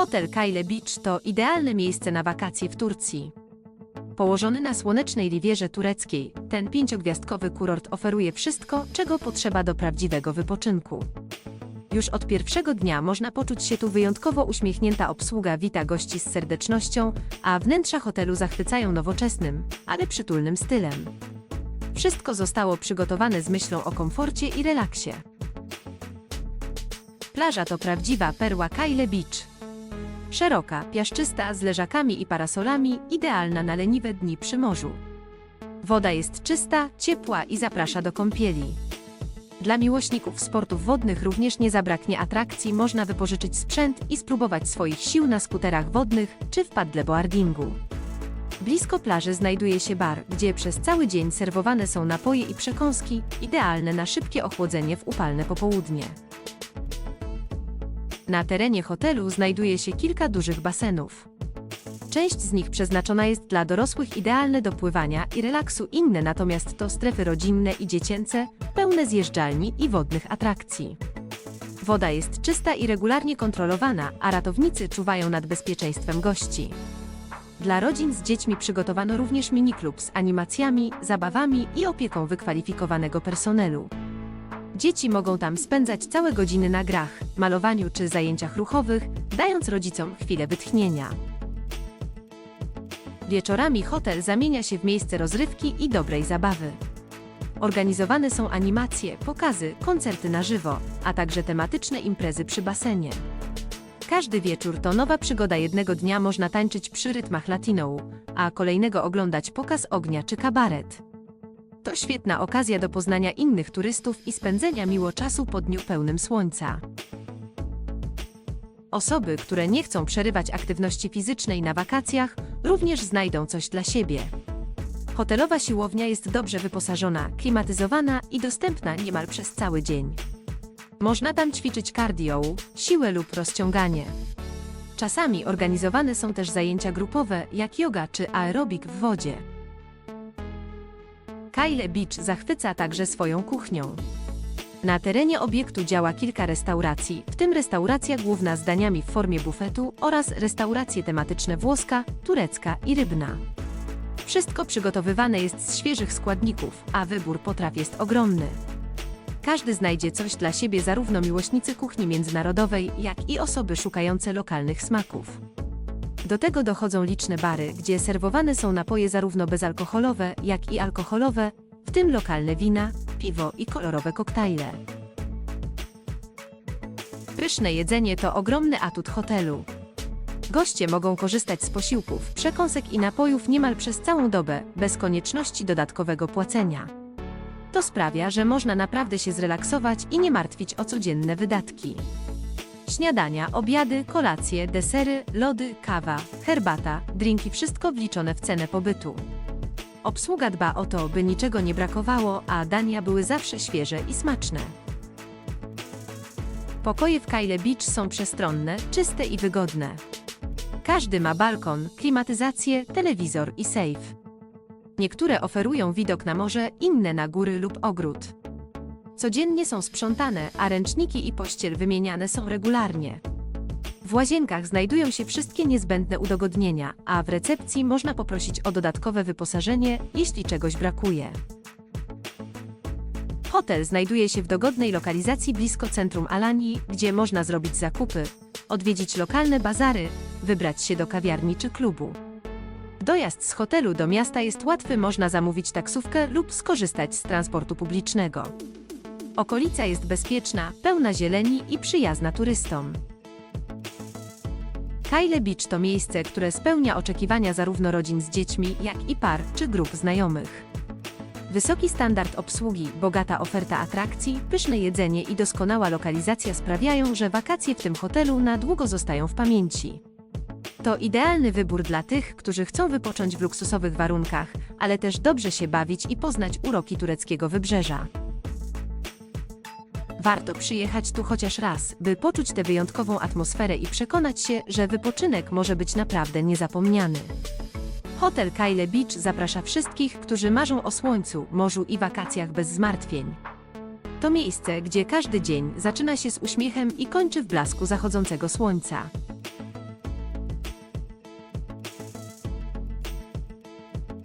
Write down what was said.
Hotel Kyle Beach to idealne miejsce na wakacje w Turcji. Położony na słonecznej riwierze tureckiej, ten pięciogwiazdkowy kurort oferuje wszystko, czego potrzeba do prawdziwego wypoczynku. Już od pierwszego dnia można poczuć się tu wyjątkowo uśmiechnięta obsługa wita gości z serdecznością, a wnętrza hotelu zachwycają nowoczesnym, ale przytulnym stylem. Wszystko zostało przygotowane z myślą o komforcie i relaksie. Plaża to prawdziwa perła Kyle Beach. Szeroka, piaszczysta, z leżakami i parasolami, idealna na leniwe dni przy morzu. Woda jest czysta, ciepła i zaprasza do kąpieli. Dla miłośników sportów wodnych również nie zabraknie atrakcji, można wypożyczyć sprzęt i spróbować swoich sił na skuterach wodnych czy w paddleboardingu. Blisko plaży znajduje się bar, gdzie przez cały dzień serwowane są napoje i przekąski, idealne na szybkie ochłodzenie w upalne popołudnie. Na terenie hotelu znajduje się kilka dużych basenów. Część z nich przeznaczona jest dla dorosłych idealne do pływania i relaksu, inne natomiast to strefy rodzinne i dziecięce, pełne zjeżdżalni i wodnych atrakcji. Woda jest czysta i regularnie kontrolowana, a ratownicy czuwają nad bezpieczeństwem gości. Dla rodzin z dziećmi przygotowano również miniklub z animacjami, zabawami i opieką wykwalifikowanego personelu. Dzieci mogą tam spędzać całe godziny na grach, malowaniu czy zajęciach ruchowych, dając rodzicom chwilę wytchnienia. Wieczorami hotel zamienia się w miejsce rozrywki i dobrej zabawy. Organizowane są animacje, pokazy, koncerty na żywo, a także tematyczne imprezy przy basenie. Każdy wieczór to nowa przygoda jednego dnia można tańczyć przy rytmach latino, a kolejnego oglądać pokaz ognia czy kabaret. To świetna okazja do poznania innych turystów i spędzenia miło czasu po dniu pełnym słońca. Osoby, które nie chcą przerywać aktywności fizycznej na wakacjach, również znajdą coś dla siebie. Hotelowa siłownia jest dobrze wyposażona, klimatyzowana i dostępna niemal przez cały dzień. Można tam ćwiczyć cardio, siłę lub rozciąganie. Czasami organizowane są też zajęcia grupowe, jak yoga czy aerobik w wodzie. Kyle Beach zachwyca także swoją kuchnią. Na terenie obiektu działa kilka restauracji, w tym restauracja główna z daniami w formie bufetu oraz restauracje tematyczne włoska, turecka i rybna. Wszystko przygotowywane jest z świeżych składników, a wybór potraw jest ogromny. Każdy znajdzie coś dla siebie, zarówno miłośnicy kuchni międzynarodowej, jak i osoby szukające lokalnych smaków. Do tego dochodzą liczne bary, gdzie serwowane są napoje zarówno bezalkoholowe, jak i alkoholowe, w tym lokalne wina, piwo i kolorowe koktajle. Pyszne jedzenie to ogromny atut hotelu. Goście mogą korzystać z posiłków, przekąsek i napojów niemal przez całą dobę, bez konieczności dodatkowego płacenia. To sprawia, że można naprawdę się zrelaksować i nie martwić o codzienne wydatki. Śniadania, obiady, kolacje, desery, lody, kawa, herbata, drinki wszystko wliczone w cenę pobytu. Obsługa dba o to, by niczego nie brakowało, a dania były zawsze świeże i smaczne. Pokoje w Kyle Beach są przestronne, czyste i wygodne. Każdy ma balkon, klimatyzację, telewizor i safe. Niektóre oferują widok na morze, inne na góry lub ogród. Codziennie są sprzątane, a ręczniki i pościel wymieniane są regularnie. W łazienkach znajdują się wszystkie niezbędne udogodnienia, a w recepcji można poprosić o dodatkowe wyposażenie, jeśli czegoś brakuje. Hotel znajduje się w dogodnej lokalizacji blisko centrum Alanii, gdzie można zrobić zakupy, odwiedzić lokalne bazary, wybrać się do kawiarni czy klubu. Dojazd z hotelu do miasta jest łatwy, można zamówić taksówkę lub skorzystać z transportu publicznego. Okolica jest bezpieczna, pełna zieleni i przyjazna turystom. Kyle Beach to miejsce, które spełnia oczekiwania zarówno rodzin z dziećmi, jak i par czy grup znajomych. Wysoki standard obsługi, bogata oferta atrakcji, pyszne jedzenie i doskonała lokalizacja sprawiają, że wakacje w tym hotelu na długo zostają w pamięci. To idealny wybór dla tych, którzy chcą wypocząć w luksusowych warunkach, ale też dobrze się bawić i poznać uroki tureckiego wybrzeża. Warto przyjechać tu chociaż raz, by poczuć tę wyjątkową atmosferę i przekonać się, że wypoczynek może być naprawdę niezapomniany. Hotel Kyle Beach zaprasza wszystkich, którzy marzą o słońcu, morzu i wakacjach bez zmartwień. To miejsce, gdzie każdy dzień zaczyna się z uśmiechem i kończy w blasku zachodzącego słońca.